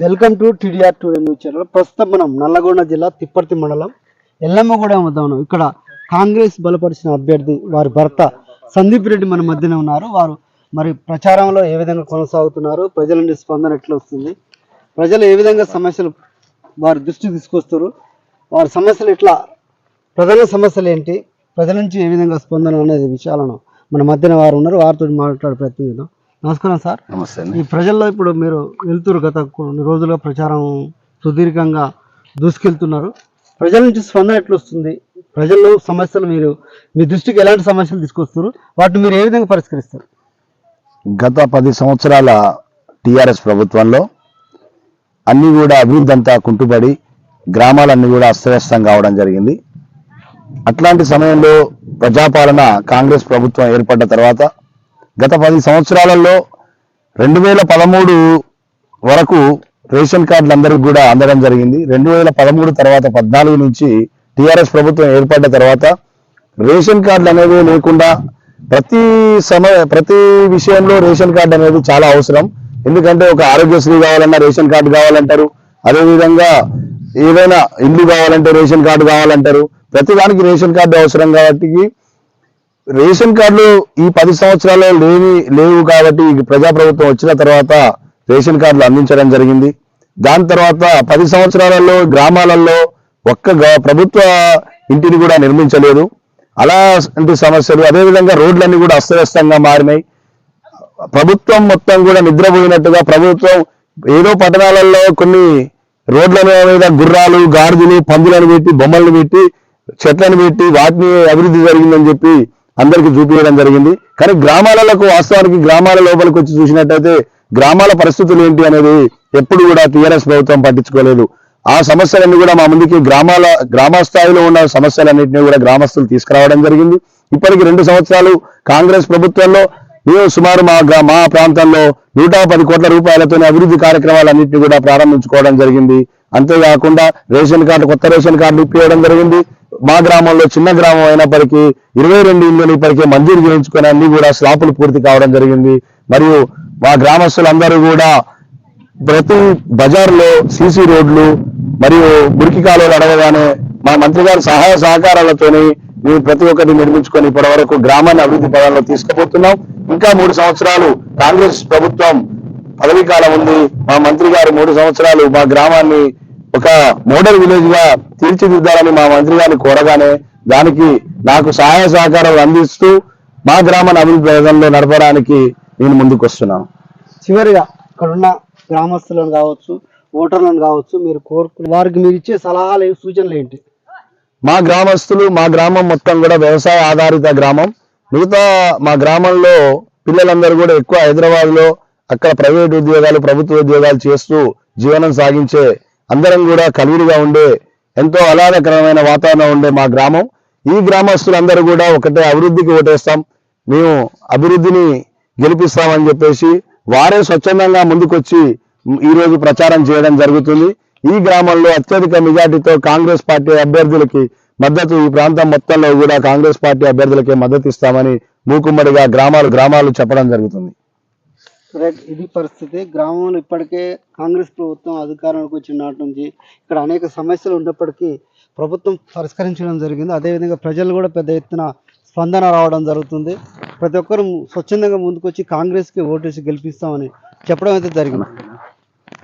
Welcome to TDR two news channel. ప్రస్తుతం మనం నల్లగొండ జిల్లా తిప్పర్తి మండలం ఎల్లమ్మగూడెం వద్ద ఉన్నాం. ఇక్కడ కాంగ్రెస్ బలపరిచిన అభ్యర్థి వారి భర్త సందీప్ రెడ్డి మన మధ్యన ఉన్నారు. వారు మరి ప్రచారంలో ఏ విధంగా కొనసాగుతున్నారు? ప్రజల నుండి స్పందన ఎట్లా వస్తుంది? ప్రజలు ఏ విధంగా సమస్యలు వారి దృష్టికి తీసుకొస్తారు? వారి సమస్యలు ఎట్లా? ప్రధాన సమస్యలు ఏంటి? ప్రజల నుంచి ఏ విధంగా స్పందన అనేది విషయాలను మన మధ్యన వారు ఉన్నారు. వారితో మాట్లాడే ప్రయత్నం చేద్దాం. నమస్కారం సార్. నమస్తే ఈ ప్రజల్లో ఇప్పుడు మీరు వెళ్తున్నారు గత కొన్ని రోజులుగా ప్రచారం సుదీర్ఘంగా దూసుకెళ్తున్నారు. ప్రజల నుంచి స్పందన ఎట్లా వస్తుంది ప్రజల్లో సమస్యలు మీరు మీ దృష్టికి ఎలాంటి సమస్యలు తీసుకొస్తారు వాటిని మీరు ఏ విధంగా పరిష్కరిస్తారు? గత పది సంవత్సరాల టిఆర్ఎస్ ప్రభుత్వంలో అన్ని కూడా అభివృద్ధి అంతా కుంటుపడి గ్రామాలన్నీ కూడా అస్తవ్యస్తం కావడం జరిగింది. అట్లాంటి సమయంలో ప్రజాపాలన కాంగ్రెస్ ప్రభుత్వం ఏర్పడ్డ తర్వాత గత పది సంవత్సరాలలో రెండు వేల పదమూడు వరకు రేషన్ కార్డులు అందరికి కూడా అందడం జరిగింది. రెండు వేల పదమూడు తర్వాత పద్నాలుగు నుంచి టీఆర్ఎస్ ప్రభుత్వం ఏర్పడ్డ తర్వాత రేషన్ కార్డులు అనేవి లేకుండా ప్రతి సమయ ప్రతి విషయంలో రేషన్ కార్డు అనేది చాలా అవసరం. ఎందుకంటే ఒక ఆరోగ్యశ్రీ కావాలన్నా రేషన్ కార్డు కావాలంటారు. అదేవిధంగా ఏదైనా ఇల్లు కావాలంటే రేషన్ కార్డు కావాలంటారు. ప్రతి దానికి రేషన్ కార్డు అవసరం కాబట్టి రేషన్ కార్డులు ఈ పది సంవత్సరాల్లో లేని లేవు కాబట్టి ప్రజాప్రభుత్వం వచ్చిన తర్వాత రేషన్ కార్డులు అందించడం జరిగింది. దాని తర్వాత పది సంవత్సరాలలో గ్రామాలలో ఒక్క గ- ప్రభుత్వ ఇంటిని కూడా నిర్మించలేదు. అలాంటి సమస్యలు అదేవిధంగా రోడ్లన్నీ కూడా అస్తవ్యస్తంగా మారినాయి. ప్రభుత్వం మొత్తం కూడా నిద్రపోయినట్టుగా ప్రభుత్వం ఏదో పట్టణాలలో కొన్ని రోడ్ల మీద గుర్రాలు గాడిదలు పందులను పెట్టి బొమ్మలను పెట్టి చెట్లను పెట్టి వాటిని అభివృద్ధి జరిగిందని చెప్పి అందరికి చూపించడం జరిగింది. కానీ గ్రామాలకు వాస్తవానికి గ్రామాల లోపలికి వచ్చి చూసినట్టయితే గ్రామాల పరిస్థితులు ఏంటి అనేది ఎప్పుడు కూడా టీఆర్ఎస్ ప్రభుత్వం పట్టించుకోలేదు. ఆ సమస్యలన్నీ కూడా మా ముందుకి గ్రామాల గ్రామ స్థాయిలో ఉన్న సమస్యలన్నింటినీ కూడా గ్రామస్తులు తీసుకురావడం జరిగింది. ఇప్పటికి రెండు సంవత్సరాలు కాంగ్రెస్ ప్రభుత్వంలో మేము సుమారు మా మా ప్రాంతంలో నూట పది కోట్ల రూపాయలతో అభివృద్ధి కార్యక్రమాలన్నింటినీ కూడా ప్రారంభించుకోవడం జరిగింది. అంతేకాకుండా రేషన్ కార్డు కొత్త రేషన్ కార్డు ఇప్పివ్వడం జరిగింది. మా గ్రామంలో చిన్న గ్రామం అయినప్పటికీ ఇరవై రెండు ఇళ్ళని ఇప్పటికే మంజూరు చేయించుకొని అన్ని కూడా స్లాపులు పూర్తి కావడం జరిగింది. మరియు మా గ్రామస్తులందరూ కూడా ప్రతి బజార్లో సీసీ రోడ్లు మరియు మురికి కాలువలు అడగగానే మా మంత్రి గారి సహాయ సహకారాలతోని మేము ప్రతి ఒక్కటి నిర్మించుకొని ఇప్పటి వరకు గ్రామాన్ని అభివృద్ధి పదంలో తీసుకుపోతున్నాం. ఇంకా మూడు సంవత్సరాలు కాంగ్రెస్ ప్రభుత్వం పదవీ కాలం ఉంది. మా మంత్రి గారు మూడు సంవత్సరాలు మా గ్రామాన్ని ఒక మోడల్ విలేజ్గా తీర్చిదిద్దాలని మా మంత్రి గారిని కోరగానే దానికి నాకు సహాయ సహకారాలు అందిస్తూ మా గ్రామాన్ని అభివృద్ధి నడపడానికి నేను ముందుకు వస్తున్నాను చివరిగా ఇక్కడ ఉన్న గ్రామస్తులను కావచ్చు ఓటర్లను కావచ్చు మీరు కోరుకు వారికి మీరు ఇచ్చే సలహాలు సూచనలు ఏంటి? మా గ్రామస్తులు మా గ్రామం మొత్తం కూడా వ్యవసాయ ఆధారిత గ్రామం. మిగతా మా గ్రామంలో పిల్లలందరూ కూడా ఎక్కువ హైదరాబాద్లో అక్కడ ప్రైవేట్ ఉద్యోగాలు ప్రభుత్వ ఉద్యోగాలు చేస్తూ జీవనం సాగించే అందరం కూడా కలివిడిగా ఉండే ఎంతో ఆహ్లాదకరమైన వాతావరణం ఉండే మా గ్రామం. ఈ గ్రామస్తులందరూ కూడా ఒకటే అభివృద్ధికి ఓటేస్తాం. మేము అభివృద్ధిని గెలిపిస్తామని చెప్పేసి వారే స్వచ్ఛందంగా ముందుకొచ్చి ఈరోజు ప్రచారం చేయడం జరుగుతుంది. ఈ గ్రామంలో అత్యధిక మెజార్టీతో కాంగ్రెస్ పార్టీ అభ్యర్థులకి మద్దతు ఈ ప్రాంతం మొత్తంలో కూడా కాంగ్రెస్ పార్టీ అభ్యర్థులకే మద్దతు ఇస్తామని మూకుమ్మడిగా గ్రామాలు గ్రామాలు చెప్పడం జరుగుతుంది. రైట్ ఇది పరిస్థితి. గ్రామంలో ఇప్పటికే కాంగ్రెస్ ప్రభుత్వం అధికారంలోకి వచ్చిన నాటి నుంచి ఇక్కడ అనేక సమస్యలు ఉన్నప్పటికీ ప్రభుత్వం పరిష్కరించడం జరిగింది. అదేవిధంగా ప్రజలు కూడా పెద్ద ఎత్తున స్పందన రావడం జరుగుతుంది. ప్రతి ఒక్కరు స్వచ్ఛందంగా ముందుకొచ్చి కాంగ్రెస్కి ఓటేసి గెలిపిస్తామని చెప్పడం అయితే జరిగింది.